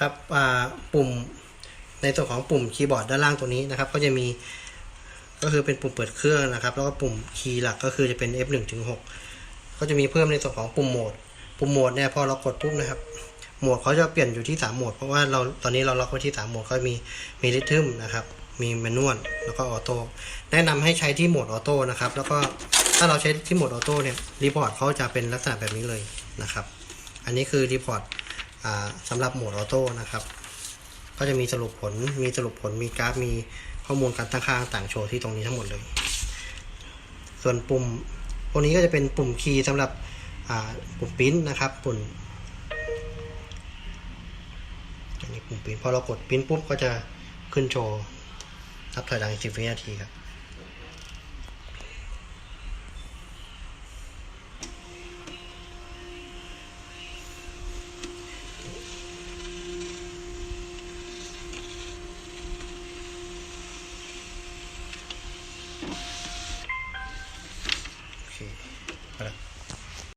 ครับปุ่มในส่วนของปุ่มคีย์บอร์ดด้านล่างตัวนี้นะครับ ก็จะมีก็คือเป็นปุ่มเปิดเครื่องนะครับ แล้วก็ปุ่มคีย์หลักก็คือจะเป็น F1 ถึง6ก็จะมีเพิ่มในส่วนของปุ่มโหมด ปุ่มโหมดเนี่ยพอเรากดปุ๊บนะครับโหมดเขาจะเปลี่ยนอยู่ที่ 3 โหมด เพราะว่าเราตอนนี้เราล็อกไว้ที่ 3 โหมดก็มีมีริทึมนะครับ มีแมนนวลแล้วก็ออโต้แนะนำให้ใช้ที่โหมดออโต้นะครับ แล้วก็ถ้าเราใช้ที่โหมดออโต้เนี่ยรีพอร์ตเขาจะเป็นลักษณะแบบนี้เลยนะครับ อันนี้คือรีพอร์ต สำหรับโหมดออโต้นะครับ ก็จะมีสรุปผล มีสรุปผล มีกราฟ มีข้อมูลการตั้งค่าต่างๆโชว์ที่ตรงนี้ทั้งหมดเลย ส่วนปุ่มพวนี้ก็จะเป็นปุ่มคีย์สำหรับปุ่มปิ้นนะครับ ปุ่มอันนี้ปุ่มปิ้นพอเรากดปิ้นปุ๊บก็จะขึ้นโชว์นับถอยหลัง10วินาทีครับ โอเคเอาละ